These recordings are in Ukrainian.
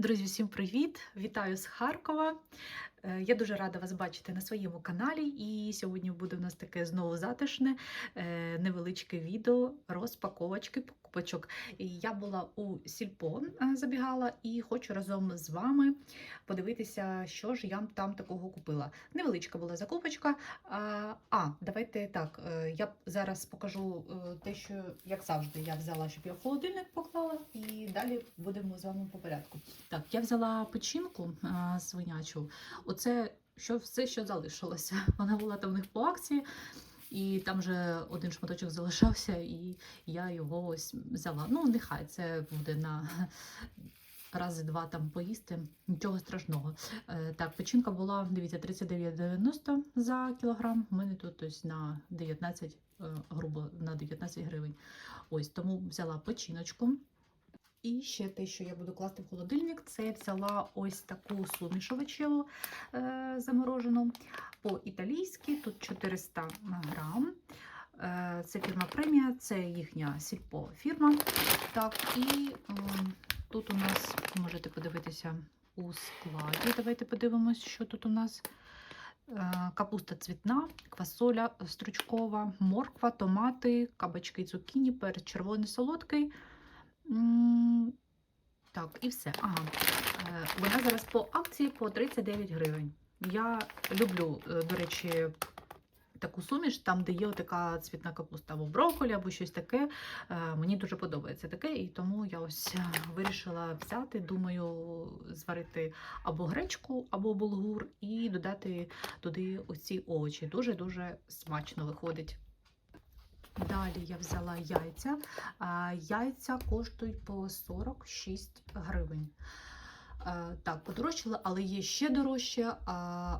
Друзі, всім привіт! Вітаю з Харкова. Е, Я дуже рада вас бачити на своєму каналі. І сьогодні буде у нас таке знову затишне, е, невеличке відео розпаковочки покупочок. Я була у Сільпо, е, забігала і хочу разом з вами подивитися, що ж я там такого купила. Невеличка була закупочка. А, давайте так. Я зараз покажу те, що як завжди я взяла, щоб я в холодильник поклала, і далі будемо з вами по порядку. Так, я взяла печінку свинячу. Оце що все, що залишилося. Вона була там в них по акції, і там вже один шматочок залишався, і я його ось взяла. Ну, нехай це буде на рази два там поїсти. Нічого страшного. Е, так, печінка була, дивіться, 39,90 за кілограм. У мене тут ось на 19, е, грубо на 19 гривень. Ось тому взяла печіночку. І ще те, що я буду класти в холодильник, це взяла ось таку сумішовичеву е, заморожену по-італійськи, тут 400 грам. Е, це фірма премія, це їхня сільпо фірма. Так, і е, тут у нас можете подивитися у складі. Давайте подивимось, що тут у нас. Е, Капуста цвітна, квасоля стручкова, морква, томати, кабачки, цукіні, перець червоний солодкий. Так, і все. Ага. Е, Вона зараз по акції по 39 гривень. Я люблю, е, до речі, таку суміш, там, де є така цвітна капуста, або брокколі, або щось таке. Е, Мені дуже подобається таке, і тому я ось вирішила взяти, думаю, зварити або гречку, або булгур, і додати туди оці овочі. Дуже-дуже смачно виходить. Далі я взяла яйця. Яйця коштують по 46 гривень. Так, подорожчали, але є ще дорожче.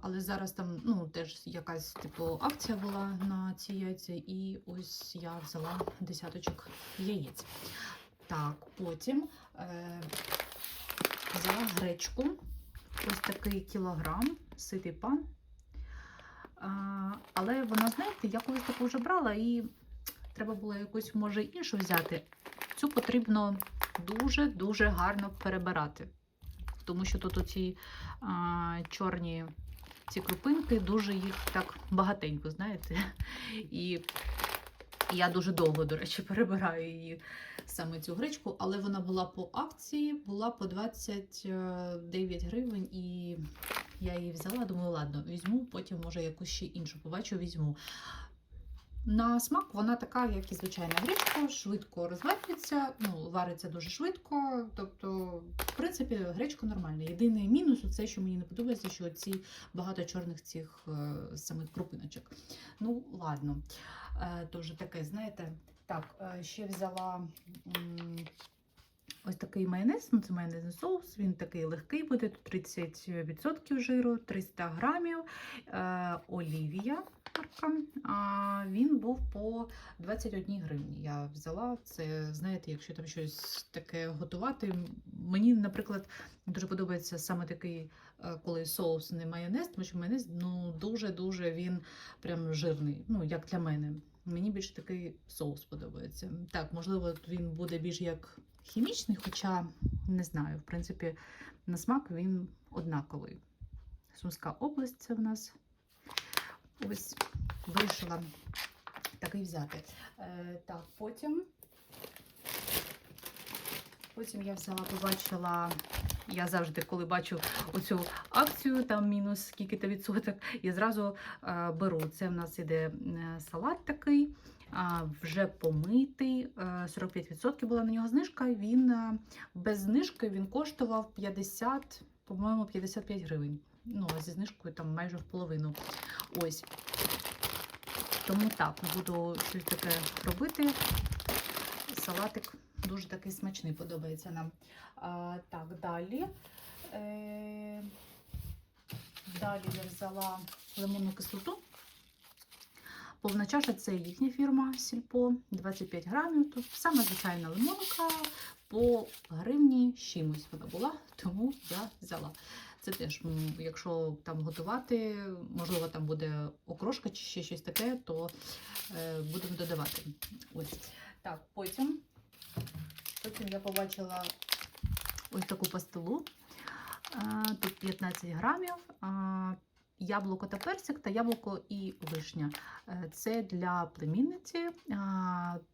Але зараз там ну, теж якась типу акція була на ці яйця, і ось я взяла десяточок яєць. Так, потім е, взяла гречку. Ось такий кілограм, ситий пан. Але вона, знаєте, я колись таку вже брала і треба було якусь, може, іншу взяти. Цю потрібно дуже-дуже гарно перебирати. Тому що тут оці а, чорні ці крупинки, дуже їх так багатенько, знаєте. І я дуже довго, до речі, перебираю її саме цю гречку, але вона була по акції, була по 29 гривень, і я її взяла, думаю, ладно, візьму, потім, може, якусь ще іншу побачу, візьму. На смак вона така, як і звичайна гречка, швидко розварюється, ну, вариться дуже швидко. Тобто, в принципі, гречка нормальна. Єдиний мінус це, що мені не подобається, що ці багато чорних цих е, самих крупиночок. Ну, ладно, е, Тож таке, знаєте. Так, е, ще взяла. м, Ось такий майонез, ну це майонезний соус, він такий легкий буде, тут 30% жиру, 300 грамів, е, олівія. А, він був по 21 гривні. Я взяла це, знаєте, якщо там щось таке готувати. Мені, наприклад, дуже подобається саме такий, е, коли соус не майонез, тому що майонез ну, дуже-дуже він прям жирний, ну, як для мене. Мені більше такий соус подобається. Так, можливо, він буде більш як хімічний, хоча не знаю, в принципі, на смак він однаковий. Сумська область це в нас. Ось вирішила такий взяти. Е, так, потім. Потім я взяла, побачила. Я завжди, коли бачу оцю акцію, там мінус скільки-то відсоток, я зразу е, беру. Це в нас іде е, салат такий, вже помитий. е, 45% була на нього знижка. Він е, без знижки він коштував 50, по-моєму, 55 гривень. Ну, зі знижкою там майже в половину. Ось. Тому так, буду щось таке робити. Салатик дуже такий смачний, подобається нам. А, так, далі. Е, далі я взяла лимонну кислоту. Повна чаша це їхня фірма Сільпо, 25 грамів. Тут саме звичайна лимонка по гривні чимось вона була, тому я взяла. Це теж, якщо там готувати, можливо, там буде окрошка чи ще щось таке, то е, будемо додавати. Ось. Так, потім, потім я побачила ось таку пастилу. Тут 15 грамів. Яблуко та персик та яблуко і вишня. Е, Це для племінниці.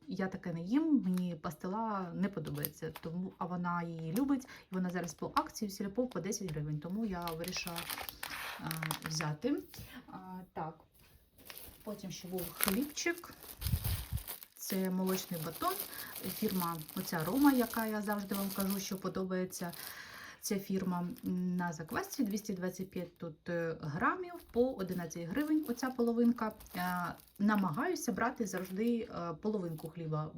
Я таке не їм, мені пастила не подобається, тому а вона її любить. І вона зараз по акції в сільпо по 10 гривень, тому я вирішила взяти. Так, потім ще був хлібчик. Це молочний батон. Фірма оця Рома, яка я завжди вам кажу, що подобається. Ця фірма на заквасці 225 тут е, грамів по 11 гривень. Оця половинка. Е, Намагаюся брати завжди е, половинку хліба,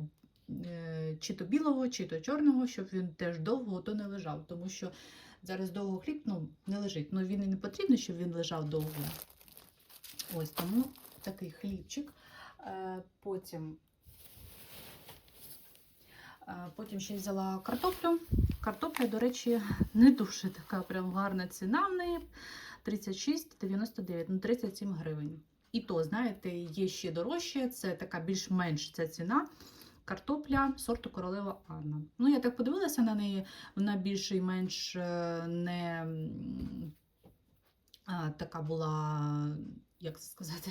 чи то білого, чи то чорного, щоб він теж довго то не лежав. Тому що зараз довго хліб ну, не лежить. Ну він і не потрібно, щоб він лежав довго. Ось тому такий хлібчик. Потім Потім ще взяла картоплю. Картопля, до речі, не дуже така прям гарна ціна в неї. 36,99, ну 37 гривень. І то, знаєте, є ще дорожче, це така більш-менш ця ціна. Картопля сорту королева Анна. Ну, я так подивилася на неї, вона більш і менш е, не а, така була, як це сказати,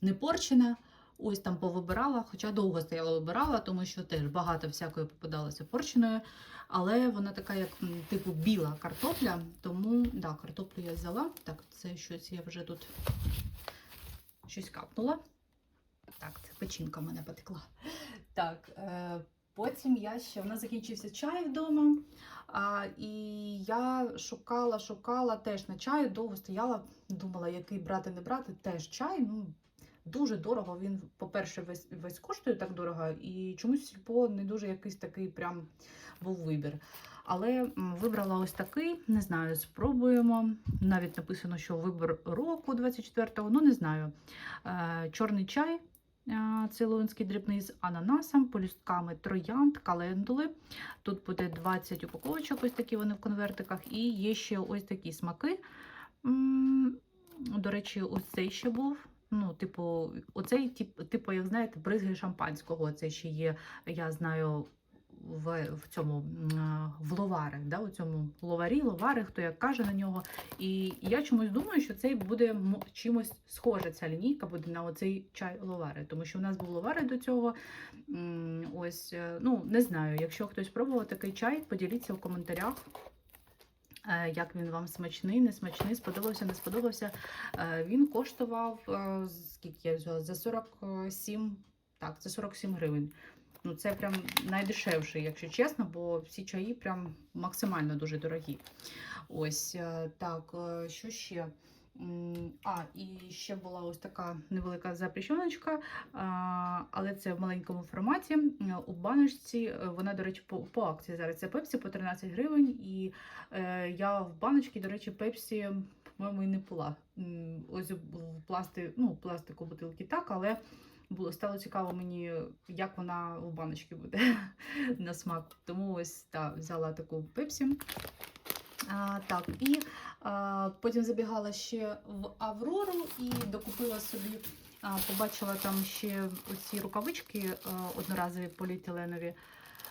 не порчена. Ось там повибирала, хоча довго стояла вибирала, тому що теж багато всякої попадалося порченою. Але вона така, як типу біла картопля, тому да, картоплю я взяла. Так, це щось я вже тут щось капнула. Так, це печінка в мене потекла. Так, е, потім я ще у нас закінчився чай вдома. А, і я шукала, шукала теж на чаю, довго стояла, думала, який брати, не брати. Теж чай. ну, Дуже дорого. Він, по-перше, весь, весь коштує так дорого, і чомусь сільпо не дуже якийсь такий прям був вибір. Але вибрала ось такий, не знаю, спробуємо. Навіть написано, що вибір року 24-го, ну не знаю. Е, Чорний чай. е, Цейлонський дрібний з ананасом, полюстками троянд, календули. Тут буде 20 упаковочок, ось такі вони в конвертиках, і є ще ось такі смаки. До речі, ось цей ще був. Ну, типу, оцей тип, типу, як знаєте, бризги шампанського. Це ще є, я знаю, в, в цьому в ловари, да, у цьому ловарі, ловари, хто як каже на нього. І я чомусь думаю, що цей буде чимось схоже, ця лінійка буде на оцей чай ловари. Тому що в нас був ловари до цього. Ось, е, ну, не знаю, якщо хтось пробував такий чай, поділіться в коментарях. Е, Як він вам смачний, не смачний, сподобався, не сподобався. Е, Він коштував е, скільки я взяла? За 47, так, за 47 гривень. Ну, це прям найдешевший, якщо чесно, бо всі чаї прям максимально дуже дорогі. Ось так, що ще? А, і ще була ось така невелика запрещеночка, але це в маленькому форматі. Е, У баночці е, вона, до речі, по, по акції зараз це пепсі по 13 гривень. І е, я в баночці, до речі, пепсі, по-моєму, і не пила. Ось в пласти, ну, пластику бутилки так, але було стало цікаво мені, як вона у баночці буде на смак. Тому ось так, взяла таку пепсі. А, так, і а, потім забігала ще в Аврору і докупила собі, а, побачила там ще оці рукавички а, одноразові поліетиленові.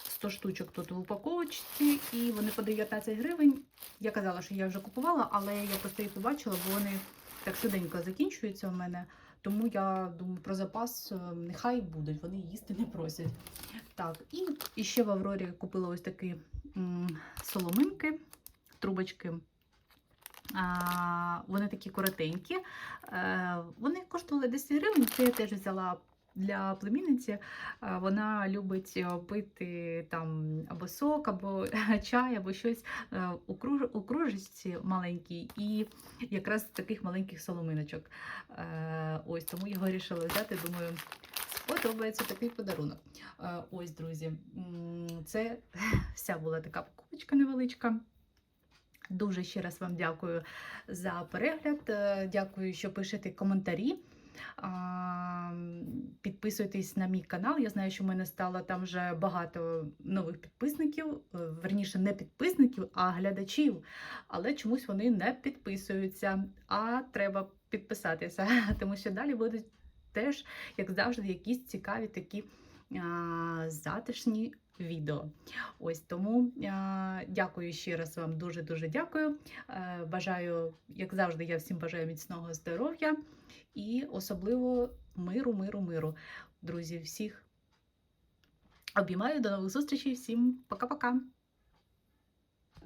100 штучок тут в упаковочці, і вони по 19 гривень. Я казала, що я вже купувала, але я просто їх побачила, бо вони так швиденько закінчуються у мене. Тому я думаю, про запас е, нехай будуть, вони їсти не просять. Так, і, і ще в Аврорі купила ось такі м, соломинки, трубочки. Вони такі коротенькі. Е, вони коштували 10 гривень. Це я теж взяла для племінниці. Е, Вона любить е, пити там або сок, або чай, або щось у круж- у кружечці маленькій, і якраз таких маленьких соломиночок. Ось тому його вирішила взяти. Думаю, сподобається такий подарунок. Ось, друзі, це вся була така покупочка невеличка. Дуже ще раз вам дякую за перегляд. Е, Дякую, що пишете коментарі. Підписуйтесь на мій канал. Я знаю, що в мене стало там вже багато нових підписників, е, верніше, не підписників, а глядачів. Але чомусь вони не підписуються. А треба підписатися, тому що далі будуть теж, як завжди, якісь цікаві такі затишні відео. Ось тому е, дякую ще раз вам дуже-дуже дякую. Е, Бажаю, як завжди, я всім бажаю міцного здоров'я і особливо миру, миру, миру. Друзі, всіх обіймаю, до нових зустрічей, всім пока-пока!